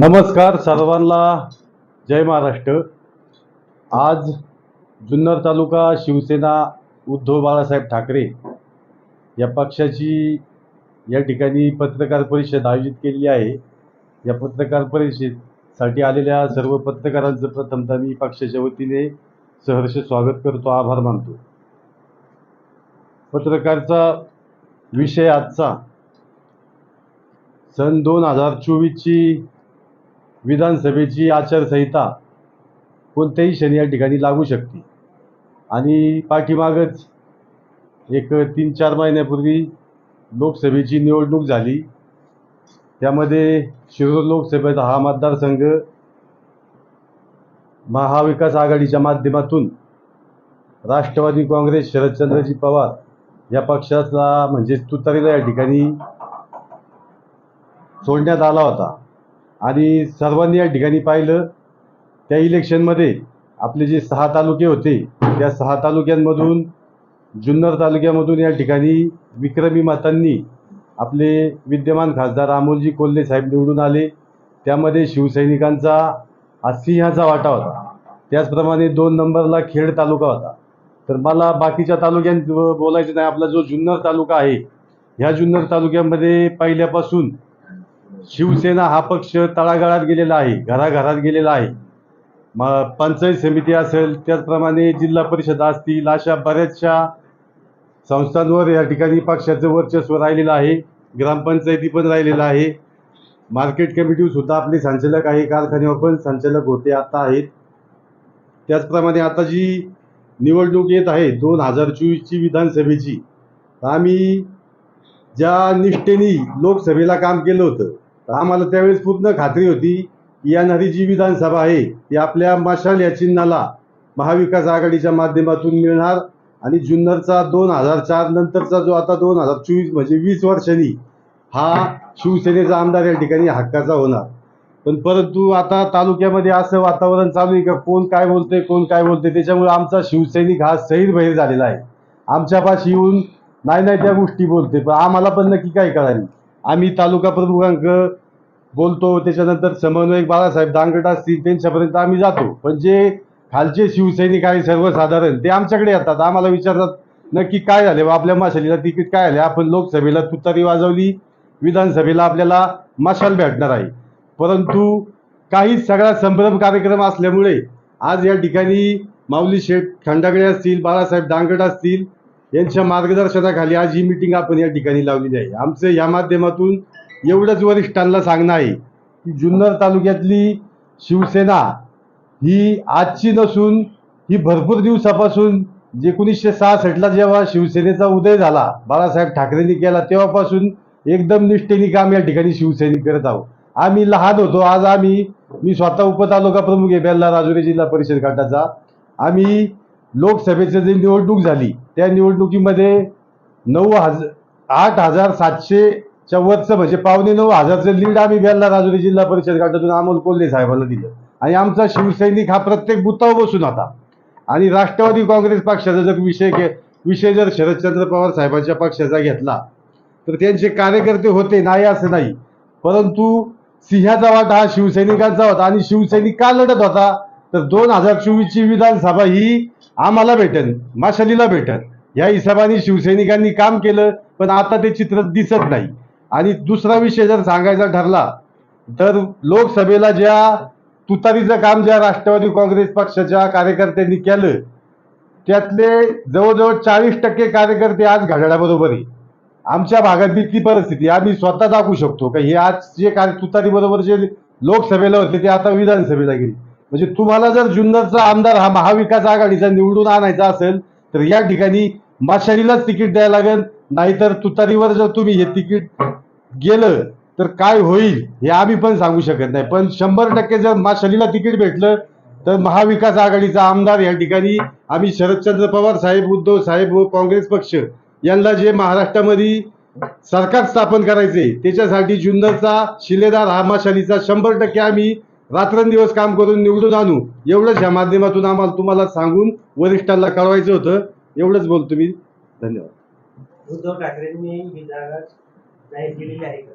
नमस्कार सर्वांना. जय महाराष्ट्र. आज जुन्नर तालुका शिवसेना उद्धव बाळासाहेब ठाकरे या पक्षाची या ठिकाणी पत्रकार परिषद आयोजित केलेली आहे. या पत्रकार परिषदेसाठी आलेल्या सर्व पत्रकारांचं प्रथमतः मी पक्षाच्या वतीने सहर्ष स्वागत करतो आभार मानतो. पत्रकारचा विषय आजचा. सन दोन हजार चोवीसची विधानसभेची आचारसंहिता कोणत्याही क्षणी या ठिकाणी लागू शकते. आणि पाठीमागच एक तीन चार महिन्यापूर्वी लोकसभेची निवडणूक झाली. त्यामध्ये शिरूर लोकसभेचा हा मतदारसंघ महाविकास आघाडीच्या माध्यमातून राष्ट्रवादी काँग्रेस शरदचंद्रजी पवार या पक्षाचा म्हणजे तुतारीला या ठिकाणी सोडण्यात आला होता. आणि सर्वांनी या ठिकाणी पाहिलं त्या इलेक्शनमध्ये आपले जे सहा तालुके होते त्या सहा तालुक्यांमधून जुन्नर तालुक्यामधून या ठिकाणी विक्रमी मतांनी आपले विद्यमान खासदार अमोलजी कोल्हे साहेब निवडून आले. त्यामध्ये शिवसैनिकांचा हा सिंहाचा वाटा होता. त्याचप्रमाणे दोन नंबरला खेड तालुका होता. तर मला बाकीच्या तालुक्यांत बोलायचं नाही आपला जो जुन्नर तालुका आहे ह्या जुन्नर तालुक्यामध्ये पहिल्यापासून शिवसेना हा पक्ष तळागाळात गेलेला आहे घराघरात गेलेला आहे. मग पंचायत समिती असेल त्याचप्रमाणे जिल्हा परिषद असतील अशा बऱ्याचशा संस्थांवर या ठिकाणी पक्षाचं वर्चस्व राहिलेलं आहे ग्रामपंचायती पण राहिलेलं आहे. मार्केट कमिटी सुद्धा आपले संचालक आहे कारखान्यावर पण संचालक होते आता आहेत. त्याचप्रमाणे आता जी निवडणूक येत आहे दोन हजार चोवीसची विधानसभेची आम्ही ज्या निष्ठेने लोकसभेला काम केलं होतं आम्हाला त्यावेळेस पूर्ण खात्री होती की येणारी जी विधानसभा आहे ती आपल्या मशाल या चिन्हाला महाविकास आघाडीच्या माध्यमातून मिळणार आणि जुन्नरचा दोन हजार चार नंतरचा जो आता दोन हजार चोवीस म्हणजे वीस वर्षांनी हा शिवसेनेचा आमदार या ठिकाणी हक्काचा होणार. पण परंतु आता तालुक्यामध्ये असं वातावरण चालू आहे का? कोण काय बोलते कोण काय बोलते त्याच्यामुळे आमचा शिवसैनिक हा सैर झालेला आहे. आमच्यापाशी येऊन नाही नाही त्या गोष्टी बोलते पण आम्हाला पण नक्की काय कळाली आम्ही तालुका प्रमुखांक बोलतो त्याच्यानंतर समन्वयक बाळासाहेब दांगट असतील त्यांच्यापर्यंत आम्ही जातो. पण जे खालचे शिवसैनिक आहे सर्वसाधारण ते आमच्याकडे येतात. आम्हाला विचारतात नक्की काय झाले बा? आपल्या मशालीला तिकीट काय आले? आपण लोकसभेला तुतारी वाजवली विधानसभेला आपल्याला मशाल भेटणार आहे. परंतु काही सगळा संभ्रम कार्यक्रम असल्यामुळे आज या ठिकाणी माऊली शेठ खंडागळे असतील बाळासाहेब दांगट असतील यांच्या मार्गदर्शनाखाली आज ही मिटिंग आपण या ठिकाणी लावलेली आहे. आमचं या माध्यमातून एवढंच वरिष्ठांना सांगणं आहे की जुन्नर तालुक्यातली शिवसेना ही आजची नसून ही भरपूर दिवसापासून एकोणीसशे सहासष्टला जेव्हा शिवसेनेचा उदय झाला बाळासाहेब ठाकरेंनी केला तेव्हापासून एकदम निष्ठेने काम या ठिकाणी शिवसैनिक करत आहोत. आम्ही लहान होतो आज आम्ही मी स्वतः उपतालुका प्रमुख आहे बेल्ला राजुरी जिल्हा परिषद गटाचा. आम्ही लोकसभेची जी निवडणूक झाली त्या निवडणुकीमध्ये नऊ हजार आठ हजार सातशेच्या वरचं म्हणजे पावणे नऊ हजारचं लीड आम्ही बेल्ला राजुरी जिल्हा परिषद गटातून अमोल कोल्हे साहेबांना दिलं. आणि आमचा शिवसैनिक हा प्रत्येक बुतावर बसून होता. आणि राष्ट्रवादी काँग्रेस पक्षाचा जर विषय घे विषय जर शरदचंद्र पवार साहेबांच्या पक्षाचा घेतला तर त्यांचे कार्यकर्ते होते नाही असं नाही. परंतु सिंहाचा वाटा हा शिवसैनिकांचा होता आणि शिवसैनिक का लढत होता? तर दोन हजार चोवीसची विधानसभा ही आम्हाला भेटन माशालीला भेटन. या हिशोबाने शिवसैनिकांनी काम केलं पण आता ते चित्र दिसत नाही. आणि दुसरा विषय जर सांगायचा ठरला तर लोकसभेला ज्या तुतारीचं काम ज्या राष्ट्रवादी काँग्रेस पक्षाच्या कार्यकर्त्यांनी केलं त्यातले जवळजवळ चाळीस टक्के कार्यकर्ते आज घड्याळाबरोबर आहे आमच्या भागातली ती परिस्थिती आम्ही स्वतः दाखवू शकतो का? हे आज जे कार्य तुतारीबरोबर जे लोकसभेला होते ते आता विधानसभेला गेली. म्हणजे तुम्हाला जर जुन्नरचा आमदार हा महाविकास आघाडीचा निवडून आणायचा असेल तर या ठिकाणी माशारीलाच तिकीट द्यायला लागेल. नाहीतर तुतारीवर जर तुम्ही हे तिकीट गेलं तर काय होईल हे आम्ही पण सांगू शकत नाही. पण शंभर टक्के जर माशालीला तिकीट भेटलं तर महाविकास आघाडीचा आमदार या ठिकाणी आम्ही शरदचंद्र पवार साहेब उद्धव साहेब व काँग्रेस पक्ष यांना जे महाराष्ट्रामध्ये सरकार स्थापन करायचे त्याच्यासाठी जुन्नरचा शिलेदार हा माशालीचा शंभर टक्के आम्ही रात्रंदिवस काम करून निवडून आणू. एवढंच या माध्यमातून आम्हाला तुम्हाला सांगून वरिष्ठांना कळवायचं होतं. एवढंच बोलतो मी. धन्यवाद. उद्धव ठाकरेंनी ही जागा जाहीर केलेली आहे का?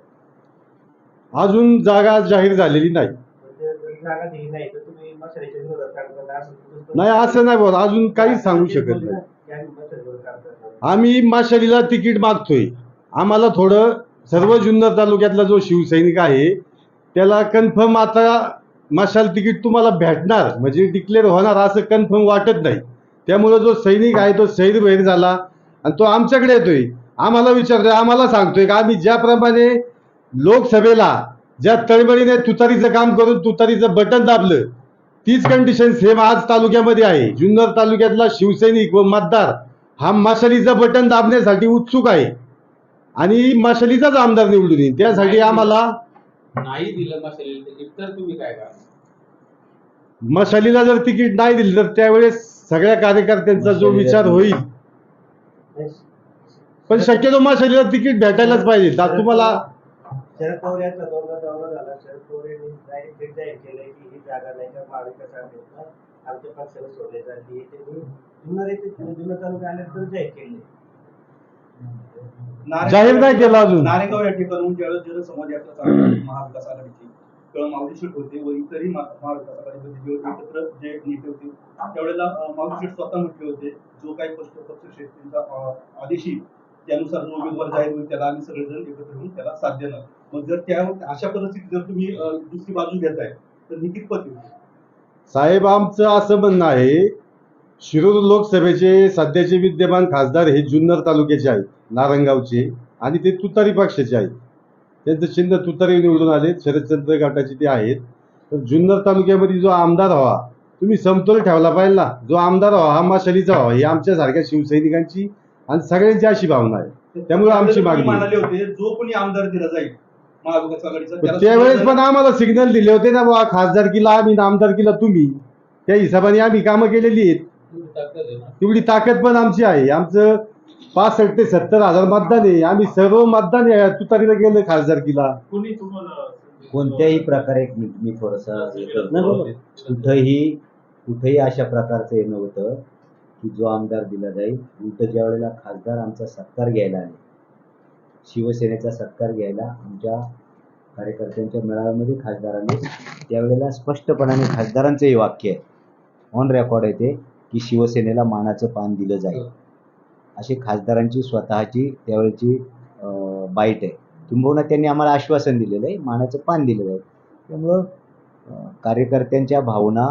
अजून जागा जाहीर झालेली नाही. म्हणजे नाही असं नाही बोल अजून काहीच सांगू शकत नाही. आम्ही माशालीला तिकीट मागतोय. आम्हाला थोडं सर्व जुन्नर तालुक्यातला जो शिवसैनिक आहे त्याला कन्फर्म आता मशाल तिकीट तुम्हाला भेटणार म्हणजे डिक्लेअर होणार असं कन्फर्म वाटत नाही. त्यामुळं जो सैनिक आहे तो शहीद बहीर झाला आणि तो आमच्याकडे येतोय. आम्हाला विचारतोय आम्हाला सांगतोय का आम्ही ज्याप्रमाणे लोकसभेला ज्या तळमळीने तुतारीचं काम करून तुतारीचं बटन दाबलं तीच कंडिशन सेम आज तालुक्यामध्ये आहे. जुन्नर तालुक्यातला शिवसैनिक व मतदार हा मशालीचं बटन दाबण्यासाठी उत्सुक आहे. आणि मशालीचाच आमदार निवडून येईल. त्यासाठी आम्हाला नाही दिलं मशालीला तर तुम्ही काय करा मशालीला जर तिकीट नाही दिलं तर त्यावेळेस सगळ्या कार्यकर्त्यांचा जो विचार होईल. पण शक्यतो मशालीला तिकीट भेटायलाच पाहिजे. आता तुम्हाला शरद पवार यांचा दौरा दौरा झाला. शरद पवार यांनी डायरेक्ट थेट जाहीर केलंय की ही जागा नाही का महाविकास आघाडीला आमच्या पक्षाला सोडण्यात आली. आहे त्यांनी जुन्नर येथे जुन्नर तालुका आल्यानंतर जाहीर केले. जाहीर नाही केलं अजून. नारेगाव या ठिकाणून ज्यावेळेस जनसमाज यात्रा चालू झाली महाविकास आघाडीची. तेव्हा होते व इतरही मा- एकत्र जे नेते होते त्यावेळेला अं, स्वतः म्हटले होते जो काही पक्ष पक्ष शेट्टींचा आदेशी त्यानुसार जो उमेदवार जाहीर होईल त्याला आम्ही सगळेजण एकत्र येऊन त्याला साथ देणार. मग जर त्या अशा परिस्थितीत जर तुम्ही दुसरी बाजू घेताय तर ही कितपत येईल साहेब आमचं असं म्हणणं आहे शिरूर लोकसभेचे सध्याचे विद्यमान खासदार हे जुन्नर तालुक्याचे आहेत नारंगावचे आणि ते तुतारी पक्षाचे आहेत. त्यांचं चिन्ह तुतारी निवडून आले. शरदचंद्र गटाचे ते आहेत. तर जुन्नर तालुक्यामध्ये जो आमदार व्हावा तुम्ही समतोल ठेवला पाहिजे ना. जो आमदार व्हावा हा माशालीचा व्हावा ही आमच्यासारख्या शिवसैनिकांची आणि सगळ्यांची अशी भावना आहे. त्यामुळे आमची तुम्ही मागणी होते जो कोणी आमदार दिला जाईल त्यावेळेस पण आम्हाला सिग्नल दिले होते ना बुवा खासदारकीला आम्ही आमदारकीला तुम्ही. त्या हिशोबाने आम्ही कामं केलेली आहेत. तेवढी ताकद पण आमची आहे. आमचं पासष्ट ते सत्तर हजार मतदान आहे. आम्ही सर्व मतदान आहे तुतारीला गेलं खासदारकीला. कोणी तुम्हाला कोणत्याही प्रकारे मी मी थोडंसं हे कुठंही कुठेही अशा प्रकारचं हे नव्हतं की जो आमदार दिला जाईल. उलट ज्या वेळेला खासदार आमचा सत्कार घ्यायला आले शिवसेनेचा सत्कार घ्यायला आमच्या कार्यकर्त्यांच्या मेळाव्यामध्ये खासदार आले त्यावेळेला स्पष्टपणाने खासदारांचं हे वाक्य आहे. ऑन रेकॉर्ड आहे ते की शिवसेनेला मानाचं पान दिलं जाईल. अशी खासदारांची स्वतःची त्यावेळेची बाईट आहे. किंबहुना त्यांनी आम्हाला आश्वासन दिलेलं आहे मानाचं पान दिलं जाईल त्यामुळं कार्यकर्त्यांच्या भावना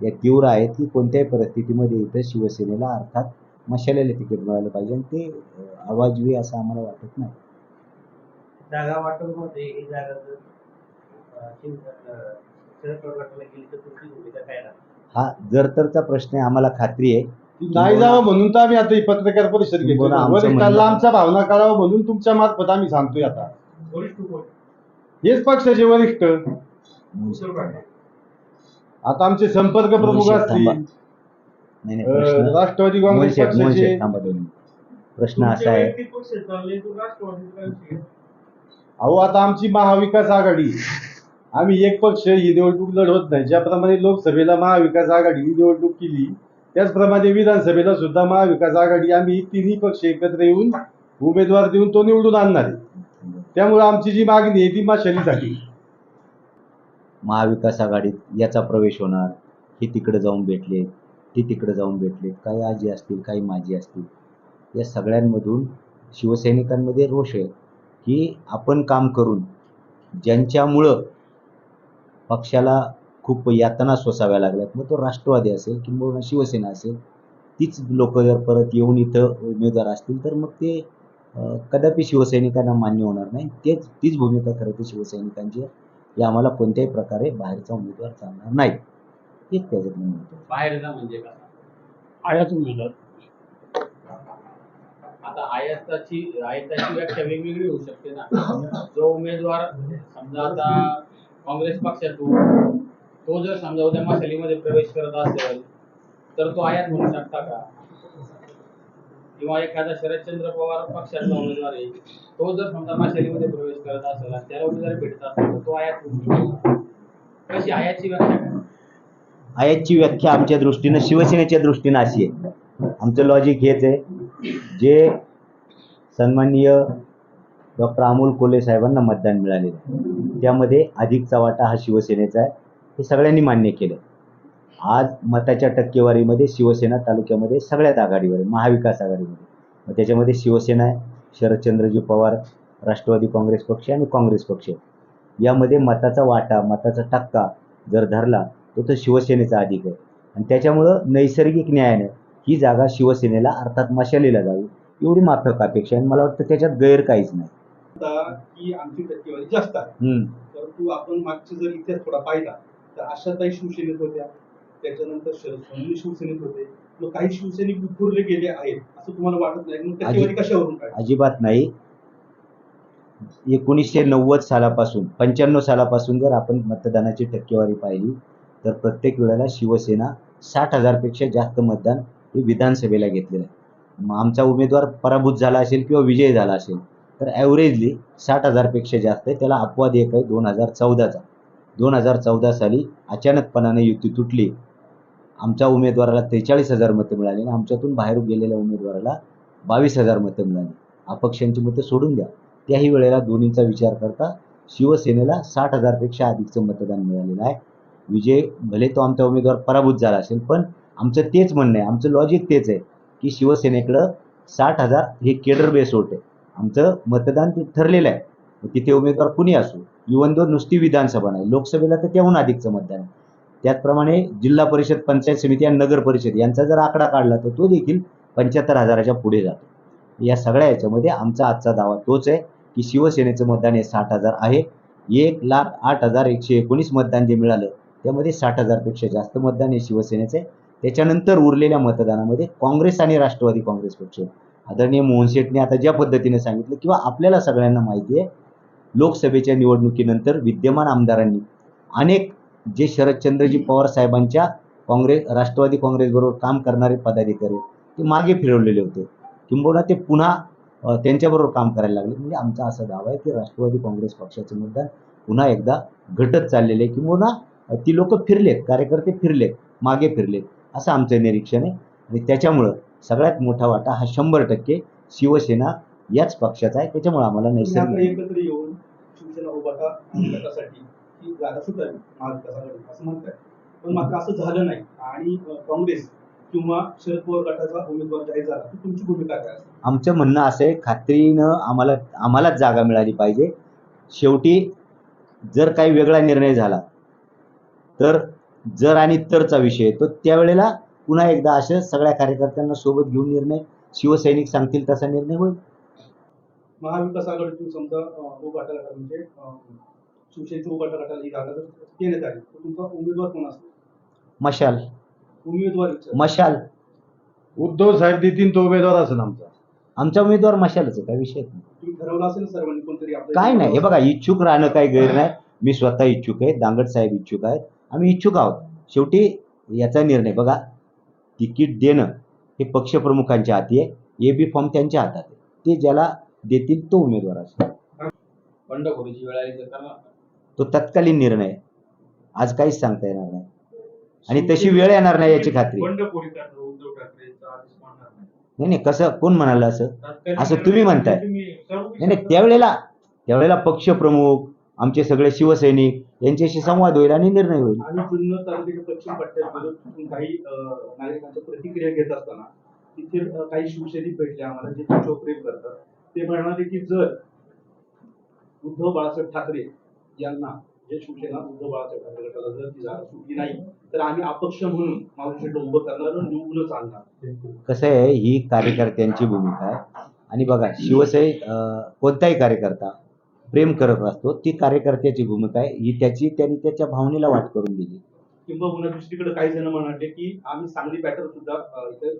या तीव्र आहेत की कोणत्याही परिस्थितीमध्ये इथं शिवसेनेला अर्थात मशालेला तिकीट मिळालं पाहिजे आणि ते अवाजवी असं आम्हाला वाटत नाही. जागा ही जागा जर हा जर तरचा प्रश्न आहे आम्हाला खात्री आहे. नाही जावं म्हणून तर आम्ही आता ही पत्रकार परिषद घेतो. आमचं वरिष्ठांना म्हणणं- आमच्या भावना कळावं म्हणून तुमच्या मार्फत आम्ही सांगतोय आता वरिष्ठ कोण? हेच पक्षाचे वरिष्ठ आता आमचे संपर्क प्रमुख असतील थांबा. नाही नाही अं, प्रश्न राष्ट्रवादी काँग्रेस पक्षाचे शेठ थांबा दोन मिनिट. प्रश्न असा आहे अहो आता आमची महाविकास आघाडी आम्ही एक पक्ष ही निवडणूक लढवत नाही ज्याप्रमाणे लोकसभेला महाविकास आघाडीने निवडणूक केली त्याचप्रमाणे विधानसभेला सुद्धा महाविकास आघाडी आम्ही तिन्ही पक्ष एकत्र येऊन उमेदवार देऊन तो निवडून आणणार आहे. त्यामुळे आमची जी मागणी आहे ती माशालीसाठी महाविकास आघाडीत याचा प्रवेश होणार हे तिकडे जाऊन भेटले ते तिकडे जाऊन भेटले काही आजी असतील काही माझी असतील या सगळ्यांमधून शिवसैनिकांमध्ये रोष आहे की आपण काम करून ज्यांच्यामुळं पक्षाला खूप यातना सोसाव्या लागल्यात. मग तो राष्ट्रवादी असेल किंवा शिवसेना असेल तीच लोक जर परत येऊन इथं उमेदवार असतील तर मग ते कदापि शिवसैनिकांना मान्य होणार नाही. तेच तीच भूमिका खरं तर शिवसैनिकांची की आम्हाला कोणत्याही प्रकारे बाहेरचा उमेदवार चालणार नाही. हेच आहे. बाहेरचा म्हणजे का आयात उमेदवार. आता आयाताची आयाताची व्याख्या वेगवेगळी होऊ शकते ना. जो उमेदवार समजा आता काँग्रेस पक्षातून तो जर समजा उद्या मशालीमध्ये प्रवेश करत असेल तर तो आयात म्हणू शकता का? किंवा एखादा शरदचंद्र पवार पक्षात उमेदवार आहे तो जर समजा मशालीमध्ये प्रवेश करत असेल आणि त्याला जर भेटत असेल तर तो आयात म्हणू कशी आयातची व्याख्या? काय आयातची व्याख्या आमच्या दृष्टीनं शिवसेनेच्या दृष्टीनं अशी आहे. आमचं लॉजिक हेच आहे. जे सन्माननीय डॉक्टर अमोल कोले साहेबांना मतदान मिळालेलं त्यामध्ये अधिकचा वाटा हा शिवसेनेचा आहे. हे सगळ्यांनी मान्य केलं. आज मताच्या टक्केवारीमध्ये शिवसेना तालुक्यामध्ये सगळ्यात आघाडीवर आहे महाविकास आघाडीमध्ये. मग त्याच्यामध्ये शिवसेना आहे शरदचंद्रजी पवार राष्ट्रवादी काँग्रेस पक्ष आणि काँग्रेस पक्ष यामध्ये मताचा वाटा मताचा टक्का जर धरला तो तर शिवसेनेचा अधिक आहे. आणि त्याच्यामुळं नैसर्गिक न्यायानं ही जागा शिवसेनेला अर्थात मशालीला जावी एवढी माफक अपेक्षा आहे. आणि मला वाटतं त्याच्यात गैर काहीच नाही. की आमची टक्केवारी जास्त आहे. परंतु आपण मागचे जर इतिहास थोडा पाहिला तर आशाताई शिवसेनेत होत्या. त्याच्यानंतर शरद सोनवणे शिवसेनेत होते. मग काही शिवसैनिक विखुरले गेले आहेत असं तुम्हाला वाटत नाही. मग टक्केवारी कशावरून काय? अजिबात नाही. एकोणीसशे नव्वद सालापासून पंच्याण्णव सालापासून जर आपण मतदानाची टक्केवारी पाहिली तर प्रत्येक वेळेला शिवसेना साठ हजारपेक्षा जास्त मतदान हे विधानसभेला घेतलेलं आहे. मग आमचा उमेदवार पराभूत झाला असेल किंवा विजयी झाला असेल तर ॲव्हरेजली साठ हजारपेक्षा जास्त आहे. त्याला अपवाद एक आहे दोन हजार चौदाचा. दोन हजार चौदा साली अचानकपणाने युती तुटली. आमच्या उमेदवाराला त्रेचाळीस हजार मतं मिळाली आणि आमच्यातून बाहेर गेलेल्या उमेदवाराला बावीस हजार मतं मिळाली. अपक्षांची मतं सोडून द्या. त्याही वेळेला दोन्हीचा विचार करता शिवसेनेला साठ हजारपेक्षा अधिकचं मतदान मिळालेलं आहे. विजय भले तो आमचा उमेदवार पराभूत झाला असेल पण आमचं तेच म्हणणं आहे. आमचं लॉजिक तेच आहे की शिवसेनेकडं साठ हजार हे केडर बेस होत आहे. आमचं मतदान ते ठरलेलं आहे. तिथे उमेदवार कुणी असो? इवन दो नुसती विधानसभा नाही लोकसभेला तर त्याहून अधिकचं मतदान आहे? त्याचप्रमाणे जिल्हा परिषद पंचायत समिती आणि नगर परिषद यांचा जर आकडा काढला तर तो देखील पंच्याहत्तर हजाराच्या पुढे जातो. या सगळ्या याच्यामध्ये आमचा आजचा दावा तोच आहे की शिवसेनेचं मतदान हे साठ हजार आहे. एक लाख आठ हजार एकशे एकोणीस मतदान जे मिळालं त्यामध्ये साठ हजारपेक्षा जास्त मतदान हे शिवसेनेचं आहे. त्याच्यानंतर उरलेल्या मतदानामध्ये काँग्रेस आणि राष्ट्रवादी काँग्रेस पक्ष आदरणीय मोहन शेटने आता ज्या पद्धतीने सांगितलं किंवा आपल्याला सगळ्यांना माहिती आहे लोकसभेच्या निवडणुकीनंतर विद्यमान आमदारांनी अनेक जे शरदचंद्रजी पवार साहेबांच्या काँग्रेस राष्ट्रवादी काँग्रेसबरोबर काम करणारे पदाधिकारी ते मागे फिरवलेले होते. किंबहुना ते पुन्हा त्यांच्याबरोबर काम करायला लागले. म्हणजे आमचा असा दावा आहे की राष्ट्रवादी काँग्रेस पक्षाचं मतदान पुन्हा एकदा घटत चाललेलं आहे. किंबहुना ती लोक फिरलेत कार्यकर्ते फिरलेत मागे फिरलेत. असं आमचं निरीक्षण आहे. आणि त्याच्यामुळं सगळ्यात मोठा वाटा हा शंभर टक्के शिवसेना याच पक्षाचा आहे. त्याच्यामुळे आम्हाला नैसर्गिक एकत्र येऊन ही जागा सुटावी महाविकास असं म्हणतात. पण मात्र असं झालं नाही. आणि काँग्रेस किंवा शरद पवार गटाचा उमेदवार जाहीर झाला तर तुमची भूमिका काय आमचं म्हणणं असं आहे खात्रीनं आम्हाला आम्हालाच जागा मिळाली पाहिजे. शेवटी जर काही वेगळा निर्णय झाला तर जर आणि तरचा विषय तो त्यावेळेला पुन्हा एकदा असं सगळ्या कार्यकर्त्यांना सोबत घेऊन निर्णय शिवसैनिक सांगतील तसा निर्णय होईल. महाविकास आघाडीतून समजा गटाला म्हणजे शिवसेनेच्या उभाटा गटाला ही जागा जर देण्यात आली तर तुमचा उमेदवार कोण असेल मशाल. उमेदवार मशाल. उद्धव साहेब देतील तो उमेदवार असेल आमचा. आमचा उमेदवार मशालच आहे काय विषय नाही. तुम्ही ठरवलं असेल ना सर्वांनी कोणतरी आपलं? काय नाही हे बघा इच्छुक राहणं काही गैर नाही. मी स्वतः इच्छुक आहे दांगड साहेब इच्छुक आहेत. आम्ही इच्छुक आहोत. शेवटी याचा निर्णय बघा तिकीट देणं हे पक्षप्रमुखांच्या हाती आहे. ए बी फॉर्म त्यांच्या हातात आहे. ते ज्याला देतील तो उमेदवार असेल. बंडखोरीची वेळ आली तर करणार तो तत्कालीन निर्णय. आज काहीच सांगता येणार नाही. आणि तशी वेळ येणार नाही याची खात्री. आहे. बंडखोरी करणार उद्धव ठाकरेचा आदेश मानणार नाही. नाही नाही कसं कोण म्हणाल असं? असं निर्णय तुम्ही म्हणताय. तुम्ही सर्व नाही नाही त्यावेळेला त्यावेळेला पक्षप्रमुख आमचे सगळे शिवसैनिक यांच्याशी संवाद होईल आणि निर्णय होईल. आणि जुन्नर तालुक्याच्या पश्चिम पट्ट्यात गेलो तिथून काही अं, नागरिकांच्या प्रतिक्रिया घेत असताना तिथे अं, काही शिवसैनिक भेटले आम्हाला जे प्रेम करतात. ते म्हणाले की जर उद्धव बाळासाहेब ठाकरे यांना जे शिवसेना उद्धव बाळासाहेब ठाकरे गटाला जर ती जागा सुटली नाही तर आम्ही अपक्ष म्हणून मावशी उभं करणार आणि निवडूनच आणणार. कसं आहे ही कार्यकर्त्यांची भूमिका आहे. आणि बघा शिवसै कोणताही कार्यकर्ता प्रेम करत असतो ती कार्यकर्त्याची भूमिका आहे. ही त्याची त्यांनी त्याच्या भावनेला वाट करून दिली. किंबहुना दुसरीकडे काही जण म्हणाले की आम्ही सांगली बॅटर सुद्धा इथे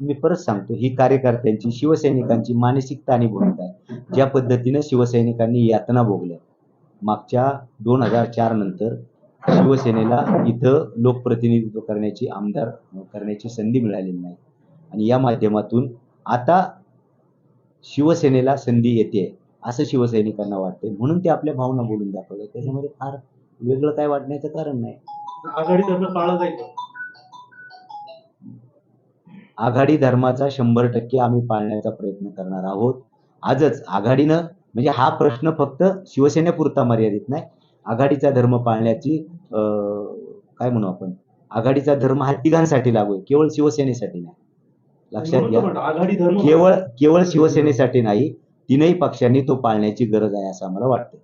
मी परत सांगतो ही कार्यकर्त्यांची शिवसैनिकांची मानसिकता आणि भूमिका आहे. ज्या पद्धतीनं शिवसैनिकांनी यातना भोगल्या मागच्या दोन हजार चार नंतर शिवसेनेला इथं लोकप्रतिनिधित्व करण्याची आमदार करण्याची संधी मिळालेली नाही. आणि या माध्यमातून आता शिवसेनेला संधी येते असं शिवसैनिकांना वाटते म्हणून ते आपल्या भावना बोलून दाखवतात. त्याच्यामध्ये फार वेगळं काय वाटण्याचं कारण नाही. आघाडी धर्म पाळलं जाईल आघाडी धर्माचा शंभर टक्के आम्ही पाळण्याचा प्रयत्न करणार आहोत. आजच आघाडीनं म्हणजे हा प्रश्न फक्त शिवसेनेपुरता मर्यादित नाही आघाडीचा धर्म पाळण्याची काय म्हणू आपण? आघाडीचा धर्म हा तिघांसाठी लागू आहे केवळ शिवसेनेसाठी नाही. लक्षात घ्या. केवळ केवळ शिवसेनेसाठी नाही तीनही पक्षांनी तो पाळण्याची गरज आहे असं आम्हाला वाटतं